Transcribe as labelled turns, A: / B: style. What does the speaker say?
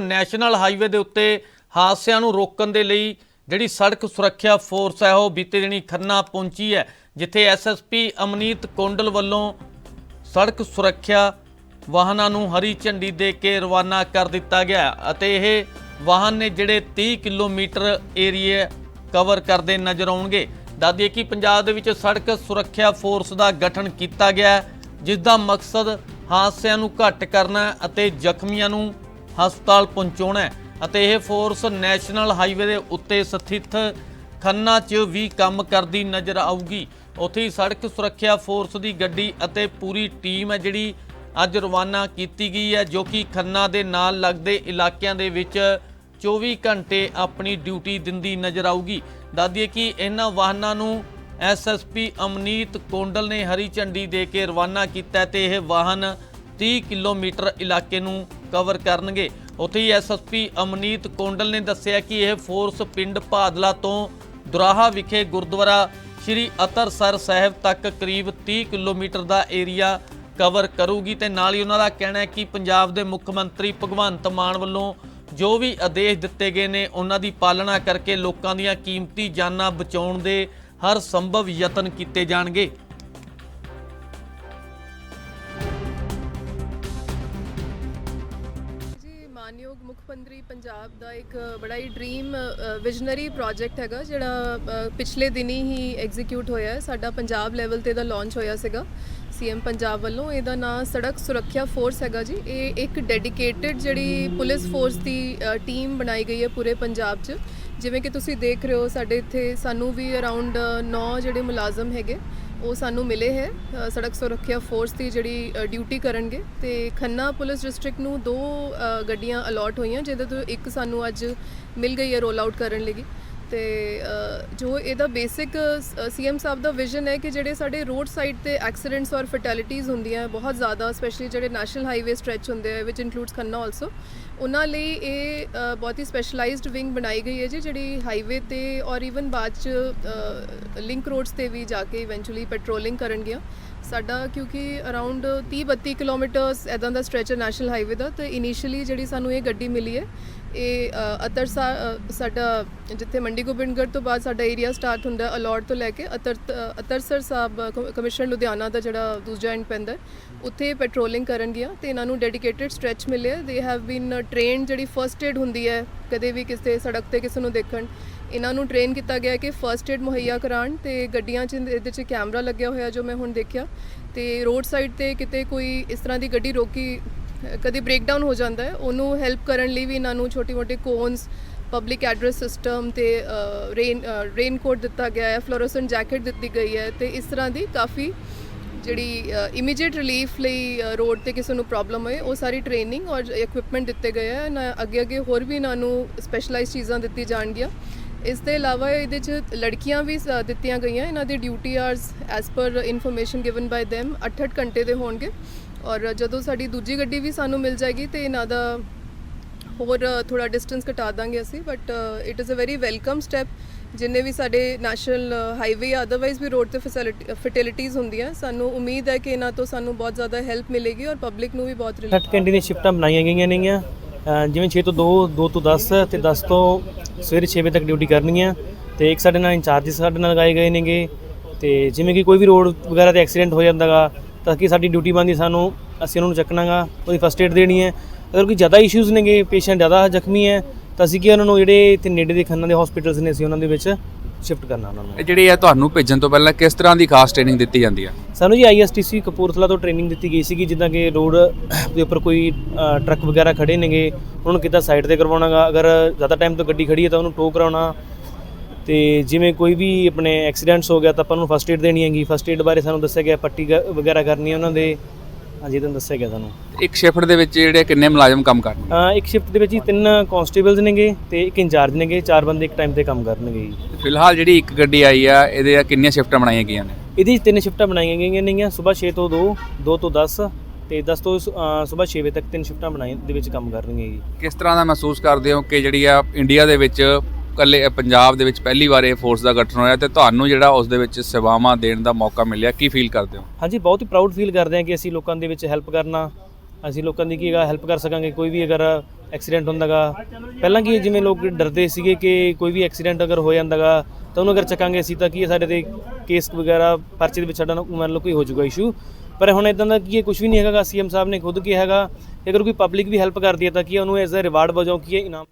A: National highway ਦੇ ਉੱਤੇ ਹਾਦਸਿਆਂ ਨੂੰ ਰੋਕਣ ਦੇ ਲਈ ਜਿਹੜੀ ਸੜਕ ਸੁਰੱਖਿਆ ਫੋਰਸ ਹੈ, ਉਹ ਬੀਤੇ ਦਿਨੀ ਖੰਨਾ ਪਹੁੰਚੀ ਹੈ, ਜਿੱਥੇ ਐਸਐਸਪੀ ਅਮਨੀਤ ਕੋਂਡਲ ਵੱਲੋਂ ਸੜਕ ਸੁਰੱਖਿਆ ਵਾਹਨਾਂ ਨੂੰ ਹਰੀ ਝੰਡੀ ਦੇ ਕੇ ਰਵਾਨਾ ਕਰ ਦਿੱਤਾ ਗਿਆ ਅਤੇ ਇਹ ਵਾਹਨ ਨੇ ਜਿਹੜੇ 30 ਕਿਲੋਮੀਟਰ ਏਰੀਆ ਕਵਰ ਕਰਦੇ ਨਜ਼ਰ ਆਉਣਗੇ। ਦੱਸਦੀਏ ਕਿ ਪੰਜਾਬ ਦੇ ਵਿੱਚ ਸੜਕ ਸੁਰੱਖਿਆ ਫੋਰਸ ਦਾ ਗਠਨ ਕੀਤਾ ਗਿਆ ਜਿਸ ਦਾ ਮਕਸਦ ਹਾਦਸਿਆਂ ਨੂੰ ਘੱਟ ਕਰਨਾ ਅਤੇ ਜ਼ਖਮੀਆਂ ਨੂੰ ਹਸਪਤਾਲ ਪਹੁੰਚਾਉਣਾ ਹੈ ਅਤੇ ਇਹ ਫੋਰਸ ਨੈਸ਼ਨਲ ਹਾਈਵੇ ਦੇ ਉੱਤੇ ਸਥਿਤ ਖੰਨਾ 'ਚ ਵੀ ਕੰਮ ਕਰਦੀ ਨਜ਼ਰ ਆਊਗੀ। ਉੱਥੇ ਹੀ ਸੜਕ ਸੁਰੱਖਿਆ ਫੋਰਸ ਦੀ ਗੱਡੀ ਅਤੇ ਪੂਰੀ ਟੀਮ ਹੈ ਜਿਹੜੀ ਅੱਜ ਰਵਾਨਾ ਕੀਤੀ ਗਈ ਹੈ, ਜੋ ਕਿ ਖੰਨਾ ਦੇ ਨਾਲ ਲੱਗਦੇ ਇਲਾਕਿਆਂ ਦੇ ਵਿੱਚ 24 ਘੰਟੇ ਆਪਣੀ ਡਿਊਟੀ ਦਿੰਦੀ ਨਜ਼ਰ ਆਊਗੀ। ਦੱਸਦੀਏ ਕਿ ਇਹਨਾਂ ਵਾਹਨਾਂ ਨੂੰ ਐਸਐਸਪੀ ਅਮਨੀਤ ਕੋਂਡਲ ਨੇ ਹਰੀ ਝੰਡੀ ਦੇ ਕੇ ਰਵਾਨਾ ਕੀਤਾ ਹੈ ਤੇ ਇਹ ਵਾਹਨ 30 ਕਿਲੋਮੀਟਰ ਇਲਾਕੇ ਨੂੰ ਕਵਰ ਕਰਨਗੇ। ਉੱਥੇ ਹੀ ਐਸਐਸਪੀ ਅਮਨੀਤ ਕੋਂਡਲ ਨੇ ਦੱਸਿਆ ਕਿ ਇਹ ਫੋਰਸ ਪਿੰਡ ਭਾਦਲਾ ਤੋਂ ਦੁਰਾਹਾ ਵਿਖੇ ਗੁਰਦੁਆਰਾ ਸ਼੍ਰੀ ਅਤਰਸਰ ਸਾਹਿਬ ਤੱਕ ਕਰੀਬ 30 ਕਿਲੋਮੀਟਰ ਦਾ ਏਰੀਆ ਕਵਰ ਕਰੂਗੀ ਤੇ ਨਾਲ ਹੀ ਉਹਨਾਂ ਦਾ ਕਹਿਣਾ ਹੈ ਕਿ ਪੰਜਾਬ ਦੇ ਮੁੱਖ ਮੰਤਰੀ ਭਗਵੰਤ ਮਾਨ ਵੱਲੋਂ ਜੋ ਵੀ ਆਦੇਸ਼ ਦਿੱਤੇ ਗਏ ਨੇ, ਉਹਨਾਂ ਦੀ ਪਾਲਣਾ ਕਰਕੇ ਲੋਕਾਂ ਦੀਆਂ ਕੀਮਤੀ ਜਾਨਾਂ ਬਚਾਉਣ ਦੇ ਹਰ ਸੰਭਵ ਯਤਨ ਕੀਤੇ ਜਾਣਗੇ।
B: ਮਾਨਯੋਗ ਮੁੱਖ ਮੰਤਰੀ ਪੰਜਾਬ ਦਾ ਇੱਕ ਬੜਾ ਹੀ ਡ੍ਰੀਮ ਵਿਜ਼ਨਰੀ ਪ੍ਰੋਜੈਕਟ ਹੈਗਾ, ਜਿਹੜਾ ਪਿਛਲੇ ਦਿਨੀ ਹੀ ਐਗਜ਼ੀਕਿਊਟ ਹੋਇਆ ਸਾਡਾ ਪੰਜਾਬ ਲੈਵਲ ਤੇ ਦਾ ਲਾਂਚ ਹੋਇਆ ਸੀਗਾ ਸੀਐਮ ਪੰਜਾਬ ਵੱਲੋਂ। ਇਹਦਾ ਨਾਮ ਸੜਕ ਸੁਰੱਖਿਆ ਫੋਰਸ ਹੈਗਾ ਜੀ। ਇਹ ਇੱਕ ਡੈਡੀਕੇਟਿਡ ਜਿਹੜੀ ਪੁਲਿਸ ਫੋਰਸ ਦੀ ਟੀਮ ਬਣਾਈ ਗਈ ਹੈ ਪੂਰੇ ਪੰਜਾਬ 'ਚ। ਜਿਵੇਂ ਕਿ ਤੁਸੀਂ ਦੇਖ ਰਹੇ ਹੋ, ਸਾਡੇ ਇੱਥੇ ਸਾਨੂੰ ਵੀ ਅਰਾਊਂਡ 9 ਜਿਹੜੇ ਮੁਲਾਜ਼ਮ ਹੈਗੇ। ਉਹ ਸਾਨੂੰ ਮਿਲੇ ਹੈ। ਸੜਕ ਸੁਰੱਖਿਆ ਫੋਰਸ ਦੀ ਜਿਹੜੀ ਡਿਊਟੀ ਕਰਨਗੇ। ਤੇ ਖੰਨਾ ਪੁਲਿਸ ਡਿਸਟ੍ਰਿਕਟ ਨੂੰ ਦੋ ਗੱਡੀਆਂ ਅਲਾਟ ਹੋਈਆਂ, ਜਿਹਦੇ ਤੋਂ ਇੱਕ ਸਾਨੂੰ ਅੱਜ ਮਿਲ ਗਈ ਹੈ ਰੋਲ ਆਊਟ ਕਰਨ ਲਈ। ਤੇ ਜੋ ਇਹਦਾ ਬੇਸਿਕ ਸੀਐਮ ਸਾਹਿਬ ਦਾ ਵਿਜ਼ਨ ਹੈ ਕਿ ਜਿਹੜੇ ਸਾਡੇ ਰੋਡ ਸਾਈਡ ਤੇ ਐਕਸੀਡੈਂਟਸ ਔਰ ਫੈਟੈਲਿਟੀਜ਼ ਹੁੰਦੀਆਂ ਬਹੁਤ ਜ਼ਿਆਦਾ ਸਪੈਸ਼ਲੀ ਜਿਹੜੇ ਨੈਸ਼ਨਲ ਹਾਈਵੇ ਸਟ੍ਰੈਚ ਹੁੰਦੇ ਆ ਵਿਚ ਇਨਕਲੂਡਸ ਖੰਨਾ ਆਲਸੋ ਉਹਨਾਂ ਲਈ ਇਹ ਬਹੁਤ ਹੀ ਸਪੈਸ਼ਲਾਈਜ਼ਡ ਵਿੰਗ ਬਣਾਈ ਗਈ ਹੈ ਜੀ, ਜਿਹੜੀ ਹਾਈਵੇ ਤੇ ਔਰ ਈਵਨ ਬਾਅਦ ਚ ਲਿੰਕ ਰੋਡਸ ਤੇ ਵੀ ਜਾ ਕੇ ਇਵੈਂਚੁਅਲੀ ਪੈਟਰੋਲਿੰਗ ਕਰਨਗੀਆਂ। ਸਾਡਾ ਕਿਉਂਕਿ ਅਰਾਊਂਡ 30 32 ਕਿਲੋਮੀਟਰਸ ਐਦਾਂ ਦਾ ਸਟ੍ਰੈਚ ਹੈ ਨੈਸ਼ਨਲ ਹਾਈਵੇ ਦਾ, ਤੇ ਇਨੀਸ਼ੀਅਲੀ ਜਿਹੜੀ ਸਾਨੂੰ ਇਹ ਗੱਡੀ ਮਿਲੀ ਹੈ ਇਹ ਅ, ਅਤਰ ਸਾਡਾ ਜਿੱਥੇ ਮੰਡੀ ਗੋਬਿੰਦਗੜ੍ਹ ਤੋਂ ਬਾਅਦ ਸਾਡਾ ਏਰੀਆ ਸਟਾਰਟ ਹੁੰਦਾ ਅਲੌਟ ਤੋਂ ਲੈ ਕੇ ਅਤਰ ਅਤਰਸਰ ਸਾਹਿਬ ਕਮਿਸ਼ਨ ਲੁਧਿਆਣਾ ਦਾ ਜਿਹੜਾ ਦੂਜਾ ਐਂਡ ਪੈਂਦਾ ਉੱਥੇ ਪੈਟਰੋਲਿੰਗ ਕਰਨ ਕਰਨਗੀਆਂ ਤੇ ਇਹਨਾਂ ਨੂੰ ਡੈਡੀਕੇਟਿਡ ਸਟ੍ਰੈਚ ਮਿਲਿਆ ਦੇ ਹੈਵ ਬੀਨ ਟ੍ਰੇਨਡ ਜਿਹੜੀ ਫਰਸਟ ਏਡ ਹੁੰਦੀ ਹੈ ਕਦੇ ਵੀ ਕਿਸੇ ਸੜਕ ਤੇ ਕਿਸੇ ਨੂੰ ਦੇਖਣ ਇਹਨਾਂ ਨੂੰ ਟ੍ਰੇਨ ਕੀਤਾ ਗਿਆ ਕਿ ਫਰਸਟ ਏਡ ਮੁਹੱਈਆ ਕਰਾਉਣ ਤੇ ਗੱਡੀਆਂ 'ਚ ਇਹਦੇ 'ਚ ਕੈਮਰਾ ਲੱਗਿਆ ਹੋਇਆ ਜੋ ਮੈਂ ਹੁਣ ਦੇਖਿਆ ਤੇ ਰੋਡ ਸਾਈਡ ਤੇ ਕਿਤੇ ਕੋਈ ਇਸ ਤਰ੍ਹਾਂ ਦੀ ਗੱਡੀ ਰੋਕੀ ਕਦੀ ਬ੍ਰੇਕਡਾਊਨ ਹੋ ਜਾਂਦਾ ਹੈ। ਉਹਨੂੰ ਹੈਲਪ ਕਰਨ ਲਈ ਵੀ ਇਹਨਾਂ ਨੂੰ ਛੋਟੀ-ਮੋਟੀ ਕੋਨਸ ਪਬਲਿਕ ਐਡਰੈਸ ਸਿਸਟਮ ਤੇ ਰੇਨ ਰੇਨ ਕੋਟ ਦਿੱਤਾ ਗਿਆ ਹੈ ਫਲੋਰੋਸੈਂਟ ਜੈਕਟ ਦਿੱਤੀ ਗਈ ਹੈ ਤੇ ਇਸ ਤਰ੍ਹਾਂ ਦੀ ਕਾਫੀ ਜਿਹੜੀ ਇਮੀਡੀਏਟ ਰਿਲੀਫ ਲਈ ਰੋਡ ਤੇ ਕਿਸੇ ਨੂੰ ਪ੍ਰੋਬਲਮ ਹੋਏ, ਉਹ ਸਾਰੀ ਟ੍ਰੇਨਿੰਗ ਔਰ ਇਕਵਿਪਮੈਂਟ ਦਿੱਤੇ ਗਏ ਹੈ। ਨਾ ਅੱਗੇ ਅੱਗੇ ਹੋਰ ਵੀ ਇਹਨਾਂ ਨੂੰ ਸਪੈਸ਼ਲਾਈਜ਼ ਚੀਜ਼ਾਂ ਦਿੱਤੀ ਜਾਣਗੀਆਂ। ਇਸ ਦੇ ਇਲਾਵਾ ਇਹਦੇ ਚ ਲੜਕੀਆਂ ਵੀ ਦਿੱਤੀਆਂ ਗਈਆਂ। ਇਹਨਾਂ ਦੀ duty hours as per information given by them 8-8 ਘੰਟੇ ਦੇ ਹੋਣਗੇ। ਔਰ ਜਦੋਂ ਸਾਡੀ ਦੂਜੀ ਗੱਡੀ ਵੀ ਸਾਨੂੰ ਮਿਲ ਜਾਏਗੀ ਤੇ ਇਹਨਾਂ ਦਾ ਹੋਰ ਥੋੜਾ ਡਿਸਟੈਂਸ ਘਟਾ ਦਾਂਗੇ ਅਸੀਂ but it is a very welcome step ਜਿੰਨੇ ਵੀ ਸਾਡੇ ਨੈਸ਼ਨਲ ਹਾਈਵੇ ਅਦਰਵਾਈਜ਼ ਵੀ ਰੋਡ ਤੇ ਫੈਸਿਲਿਟੀਆਂ ਹੁੰਦੀਆਂ, ਸਾਨੂੰ ਉਮੀਦ ਹੈ ਕਿ ਇਹਨਾਂ ਤੋਂ ਸਾਨੂੰ ਬਹੁਤ ਜ਼ਿਆਦਾ ਹੈਲਪ ਮਿਲੇਗੀ ਔਰ ਪਬਲਿਕ ਨੂੰ ਵੀ ਬਹੁਤ ਰਿਲੀਫ
C: ਸੱਠ ਘੰਟੇ ਦੀਆਂ ਸ਼ਿਫਟਾਂ ਬਣਾਈਆਂ ਗਈਆਂ ਨੇਗੀਆਂ। ਜਿਵੇਂ 6 ਤੋਂ 2 2 ਤੋਂ 10 ਤੇ 10 ਤੋਂ ਸਵੇਰੇ 6 ਵਜੇ ਤੱਕ ਡਿਊਟੀ ਕਰਨੀਆਂ। ਤੇ ਇੱਕ ਸਾਡੇ ਨਾਲ ਇੰਚਾਰਜ ਸਾਡੇ ਨਾਲ ਲਗਾਏ ਗਏ ਨੇਗੇ। ਤੇ ਜਿਵੇਂ ਕਿ ਕੋਈ ਵੀ ਰੋਡ ਵਗੈਰਾ ਤੇ ਐਕਸੀਡੈਂਟ ਹੋ ਜਾਂਦਾਗਾ ਤਾਂ ਕਿ ਸਾਡੀ ਡਿਊਟੀ ਬਣਦੀ ਸਾਨੂੰ ਅਸੀਂ ਉਹਨਾਂ ਨੂੰ ਚੱਕਣਾਗਾ ਉਹਦੀ ਫਸਟ ਏਡ ਦੇਣੀ ਹੈ। ਅਗਰ ਕੋਈ ਜ਼ਿਆਦਾ ਇਸ਼ੂਜ਼ ਨੇਗੇ ਪੇਸ਼ੈਂਟ ਜ਼ਿਆਦਾ ਜ਼ਖਮੀ ਹੈ ਤਾਂ ਅਸੀਂ ਕਿ ਉਹਨਾਂ ਨੂੰ ਜਿਹੜੇ ਇੱਥੇ ਨੇੜੇ ਦੇ ਖੰਨਾ ਦੇ ਹਸਪੀਟਲਸ ਨੇ ਅਸੀਂ ਉਹਨਾਂ ਦੇ ਵਿੱਚ ਸ਼ਿਫਟ ਕਰਨਾ ਉਹਨਾਂ ਨੂੰ।
D: ਇਹ ਜਿਹੜੀ ਹੈ ਤੁਹਾਨੂੰ ਭੇਜਣ ਤੋਂ ਪਹਿਲਾਂ ਕਿਸ ਤਰ੍ਹਾਂ ਦੀ ਖਾਸ ਟ੍ਰੇਨਿੰਗ ਦਿੱਤੀ ਜਾਂਦੀ ਹੈ
C: ਸਾਨੂੰ ਜੀ ਆਈਐਸਟੀਸੀ ਕਪੂਰਥਲਾ ਤੋਂ ਟ੍ਰੇਨਿੰਗ ਦਿੱਤੀ ਗਈ ਸੀਗੀ ਜਿੱਦਾਂ ਕਿ ਰੋਡ ਦੇ ਉੱਪਰ ਕੋਈ ਟਰੱਕ ਵਗੈਰਾ ਖੜੇ ਨੇਗੇ ਉਹਨਾਂ ਨੂੰ ਕਿੱਦਾਂ ਸਾਈਡ ਤੇ ਕਰਵਾਉਣਾਗਾ। ਅਗਰ ਜ਼ਿਆਦਾ ਟਾਈਮ ਤੋਂ ਗੱਡੀ ਖੜੀ ਹੈ ਤਾਂ ਉਹਨੂੰ ਟੋ ਕਰਾਉਣਾ ਤੇ ਜਿਵੇਂ ਕੋਈ ਵੀ ਆਪਣੇ ਐਕਸੀਡੈਂਟਸ ਹੋ ਗਿਆ ਤਾਂ ਆਪਾਂ ਨੂੰ ਫਸਟ ਏਡ ਦੇਣੀ ਹੈਗੀ। ਫਸਟ ਏਡ ਬਾਰੇ ਸਾਨੂੰ ਦੱਸਿਆ ਗਿਆ ਪੱਟੀ ਵਗੈਰਾ ਕਰਨੀ ਹੈ ਉਹਨਾਂ ਦੇ। ਹਾਂਜੀ ਤੁਹਾਨੂੰ ਦੱਸਿਆ ਗਿਆ ਸਾਨੂੰ।
D: ਇੱਕ ਸ਼ਿਫਟ ਦੇ ਵਿੱਚ ਜਿਹੜੇ ਕਿੰਨੇ ਮੁਲਾਜ਼ਮ ਕੰਮ ਕਰਨਗੇ?
C: ਅ, ਇੱਕ ਸ਼ਿਫਟ ਦੇ ਵਿੱਚ ਹੀ ਤਿੰਨ ਕਾਂਸਟੇਬਲਸ ਨੇਗੇ ਤੇ ਇੱਕ ਇੰਚਾਰਜ ਨੇਗੇ। ਚਾਰ ਬੰਦੇ ਇੱਕ ਟਾਈਮ ਤੇ ਕੰਮ ਕਰਨਗੇ ਜੀ।
D: ਫਿਲਹਾਲ ਜਿਹੜੀ ਇੱਕ ਗੱਡੀ ਆਈ ਆ ਇਹਦੇ ਕਿੰਨੀਆਂ ਸ਼ਿਫਟਾਂ ਬਣਾਈਆਂ ਗਈਆਂ ਨੇ?
C: ਇਹਦੀ ਤਿੰਨ ਸ਼ਿਫਟਾਂ ਬਣਾਈਆਂ ਗਈਆਂ ਨੇਗੀਆਂ। ਸਵੇਰ 6 ਤੋਂ 2 2 ਤੋਂ 10 ਤੇ 10 ਤੋਂ ਸਵੇਰ 6 ਵਜੇ ਤੱਕ ਤਿੰਨ ਸ਼ਿਫਟਾਂ ਬਣਾਈਆਂ ਦੇ ਵਿੱਚ ਕੰਮ ਕਰਨਗੇ ਜੀ।
D: ਕਿਸ ਤਰ੍ਹਾਂ ਦਾ ਮਹਿਸੂਸ ਕਰਦੇ ਹੋ ਕਿ ਜਿਹੜੀ ਆ ਇੰਡੀਆ ਦੇ ਵਿੱਚ ਕੱਲੇ ਪੰਜਾਬ ਦੇ ਵਿੱਚ ਪਹਿਲੀ ਵਾਰ ਇਹ ਫੋਰਸ ਦਾ ਗਠਨ ਹੋਇਆ ਤੇ ਤੁਹਾਨੂੰ ਜਿਹੜਾ ਉਸ ਦੇ ਵਿੱਚ ਸੇਵਾਵਾਂ ਦੇਣ ਦਾ ਮੌਕਾ ਮਿਲਿਆ, ਕੀ ਫੀਲ ਕਰਦੇ ਹੋ?
C: ਹਾਂਜੀ, ਬਹੁਤ ਹੀ ਪ੍ਰਾਊਡ ਫੀਲ ਕਰਦੇ ਹਾਂ ਕਿ ਅਸੀਂ ਲੋਕਾਂ ਦੇ ਵਿੱਚ ਹੈਲਪ ਕਰਨਾ, ਅਸੀਂ ਲੋਕਾਂ ਦੀ ਕੀ ਹੈਗਾ ਹੈਲਪ ਕਰ ਸਕਾਂਗੇ, ਕੋਈ ਵੀ ਅਗਰ ਐਕਸੀਡੈਂਟ ਹੁੰਦਾਗਾ। ਪਹਿਲਾਂ ਕੀ ਜਿਵੇਂ ਲੋਕ ਡਰਦੇ ਸੀਗੇ ਕਿ ਕੋਈ ਵੀ ਐਕਸੀਡੈਂਟ ਅਗਰ ਹੋ ਜਾਂਦਾਗਾ, ਤਾਂ ਉਹਨੂੰ ਅਗਰ ਚੱਕਾਂਗੇ ਅਸੀਂ ਤਾਂ ਕੀ ਸਾਡੇ ਤੇ ਕੇਸ ਵਗੈਰਾ ਪਰਚੇ ਦੇ ਵਿੱਚ ਸਾਡਾ ਮੰਨ ਲਓ ਕੋਈ ਹੋ ਜਾਊਗਾ ਇਸ਼ੂ ਪਰ ਹੁਣ ਇਦਾਂ ਦਾ ਕੀ ਹੈ ਕੁਝ ਵੀ ਨਹੀਂ ਹੈਗਾ, ਸੀਐਮ ਸਾਹਿਬ ਨੇ ਖੁਦ ਕਿਹਾ ਹੈਗਾ ਕਿ ਅਗਰ ਕੋਈ ਪਬਲਿਕ ਵੀ ਹੈਲਪ ਕਰਦੀ ਹੈ ਤਾਂ ਕੀ ਉਹਨੂੰ ਐਜ਼ ਅ ਰਿਵਾਰਡ ਵਜੋਂ ਕੀ ਹੈ, ਇਨਾਮ